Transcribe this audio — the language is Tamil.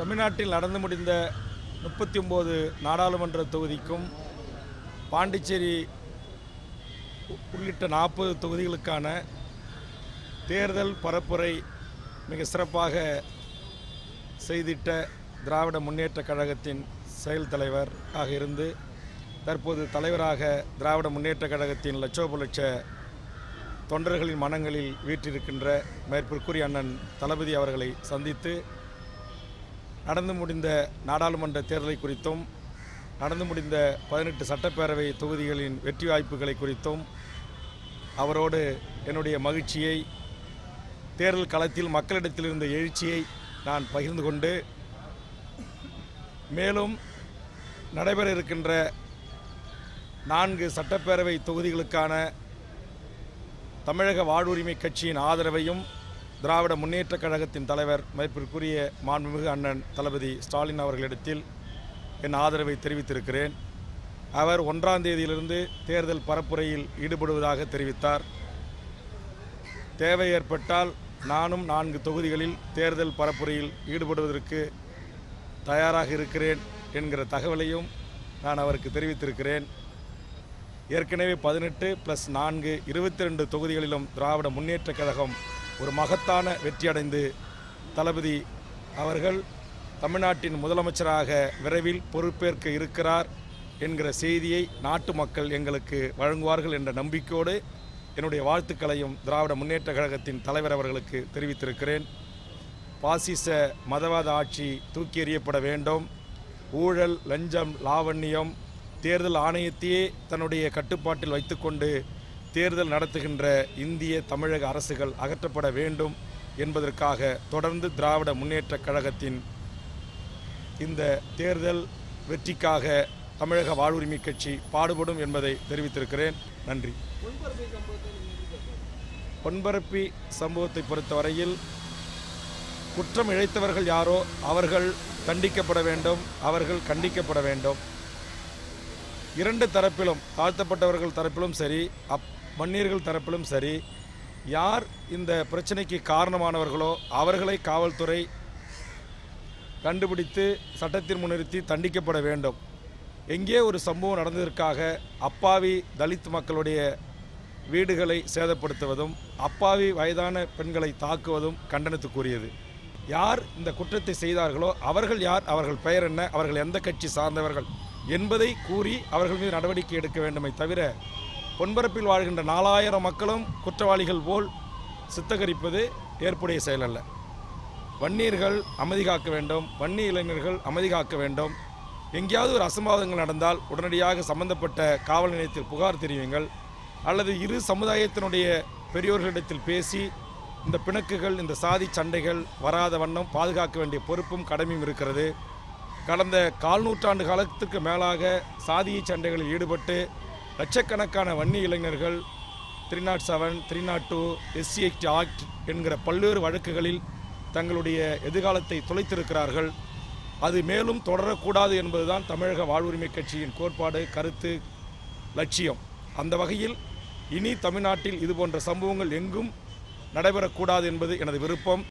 தமிழ்நாட்டில் நடந்து முடிந்த முப்பத்தி ஒம்பது நாடாளுமன்ற தொகுதிக்கும் பாண்டிச்சேரி உ- உள்ளிட்ட நாற்பது தொகுதிகளுக்கான தேர்தல் பரப்புரை மிக சிறப்பாக செய்திட்ட திராவிட முன்னேற்றக் கழகத்தின் செயல் தலைவராக இருந்து தற்போது தலைவராக திராவிட முன்னேற்றக் கழகத்தின் லட்சோப லட்ச தொண்டர்களின் மனங்களில் வீற்றிருக்கின்ற மேற்பிற்குரிய அண்ணன் தளபதி அவர்களை சந்தித்து நடந்து முடிந்த நாடாளுமன்ற தேர்தலை குறித்தும் நடந்து முடிந்த பதினெட்டு சட்டப்பேரவை தொகுதிகளின் வெற்றி வாய்ப்புகளை குறித்தும் அவரோடு என்னுடைய மகிழ்ச்சியை தேர்தல் களத்தில் மக்களிடத்தில் இருந்த எழுச்சியை நான் பகிர்ந்து கொண்டு மேலும் நடைபெற இருக்கின்ற நான்கு சட்டப்பேரவை தொகுதிகளுக்கான தமிழக வாழ்வுரிமை கட்சியின் ஆதரவையும் திராவிட முன்னேற்றக் கழகத்தின் தலைவர் மதிப்பிற்குரிய மாண்புமிகு அண்ணன் தளபதி ஸ்டாலின் அவர்களிடத்தில் என் ஆதரவை தெரிவித்திருக்கிறேன். அவர் ஒன்றாம் தேதியிலிருந்து தேர்தல் பரப்புரையில் ஈடுபடுவதாக தெரிவித்தார். தேவை ஏற்பட்டால் நானும் நான்கு தொகுதிகளில் தேர்தல் பரப்புரையில் ஈடுபடுவதற்கு தயாராக இருக்கிறேன் என்கிற தகவலையும் நான் அவருக்கு தெரிவித்திருக்கிறேன். ஏற்கனவே பதினெட்டு ப்ளஸ் நான்கு இருபத்தி ரெண்டு தொகுதிகளிலும் திராவிட முன்னேற்றக் கழகம் ஒரு மகத்தான வெற்றியடைந்து தளபதி அவர்கள் தமிழ்நாட்டின் முதலமைச்சராக விரைவில் பொறுப்பேற்க இருக்கிறார் என்கிற செய்தியை நாட்டு மக்கள் எங்களுக்கு வழங்குவார்கள் என்ற நம்பிக்கையோடு என்னுடைய வாழ்த்துக்களையும் திராவிட முன்னேற்ற கழகத்தின் தலைவர் அவர்களுக்கு தெரிவித்திருக்கிறேன். பாசிச மதவாத ஆட்சி தூக்கி எறியப்பட வேண்டும். ஊழல் லஞ்சம் லாவண்யம் தேர்தல் ஆணையத்தையே தன்னுடைய கட்டுப்பாட்டில் வைத்துக்கொண்டு தேர்தல் நடத்துகின்ற இந்திய தமிழக அரசுகள் அகற்றப்பட வேண்டும் என்பதற்காக தொடர்ந்து திராவிட முன்னேற்ற கழகத்தின் இந்த தேர்தல் வெற்றிக்காக தமிழக வாழ்வுரிமை கட்சி பாடுபடும் என்பதை தெரிவித்திருக்கிறேன். நன்றி. பொன்பரப்பி சம்பவத்தை பொறுத்தவரையில் குற்றம் இழைத்தவர்கள் யாரோ அவர்கள் தண்டிக்கப்பட வேண்டும் அவர்கள் கண்டிக்கப்பட வேண்டும். இரண்டு தரப்பிலும் தாழ்த்தப்பட்டவர்கள் தரப்பிலும் சரி அப் வன்னியர்கள் தரப்பிலும் சரி யார் இந்த பிரச்சனைக்கு காரணமானவர்களோ அவர்களை காவல்துறை கண்டுபிடித்து சட்டத்தின் முன்னிறுத்தி தண்டிக்கப்பட வேண்டும். எங்கே ஒரு சம்பவம் நடந்ததற்காக அப்பாவி தலித் மக்களுடைய வீடுகளை சேதப்படுத்துவதும் அப்பாவி வயதான பெண்களை தாக்குவதும் கண்டனத்துக்குரியது யார் இந்த குற்றத்தை செய்தார்களோ அவர்கள் யார் அவர்கள் பெயர் என்ன அவர்கள் எந்த கட்சி சார்ந்தவர்கள் என்பதை கூறி அவர்கள் மீது நடவடிக்கை எடுக்க வேண்டுமே தவிர பொன்பரப்பில் வாழ்கின்ற நாலாயிரம் மக்களும் குற்றவாளிகள் போல் சித்தகரிப்பது ஏற்புடைய செயல் அல்ல. வன்னியர்கள் அமைதி காக்க வேண்டும் வன்னி இளைஞர்கள் அமைதி காக்க வேண்டும். எங்கேயாவது ஒரு அசம்பாவிதங்கள் நடந்தால் உடனடியாக சம்பந்தப்பட்ட காவல் நிலையத்தில் புகார் தெரிவிங்கள். அல்லது இரு சமுதாயத்தினுடைய பெரியோர்களிடத்தில் பேசி இந்த பிணக்குகள் இந்த சாதி சண்டைகள் வராத வண்ணம் பாதுகாக்க வேண்டிய பொறுப்பும் கடமையும் இருக்கிறது. கடந்த கால் நூற்றாண்டு காலத்துக்கு மேலாக சாதிய சண்டைகளில் ஈடுபட்டு லட்சக்கணக்கான வன்னி இளைஞர்கள் three nought seven three nought two SC act என்கிற பல்வேறு வழக்குகளில் தங்களுடைய எதிர்காலத்தை தொலைத்திருக்கிறார்கள். அது மேலும் தொடரக்கூடாது என்பதுதான் தமிழக வாழ்வுரிமை கட்சியின் கோட்பாடு கருத்து லட்சியம். அந்த வகையில் இனி தமிழ்நாட்டில் இதுபோன்ற சம்பவங்கள் எங்கும் நடைபெறக்கூடாது என்பது எனது விருப்பம்.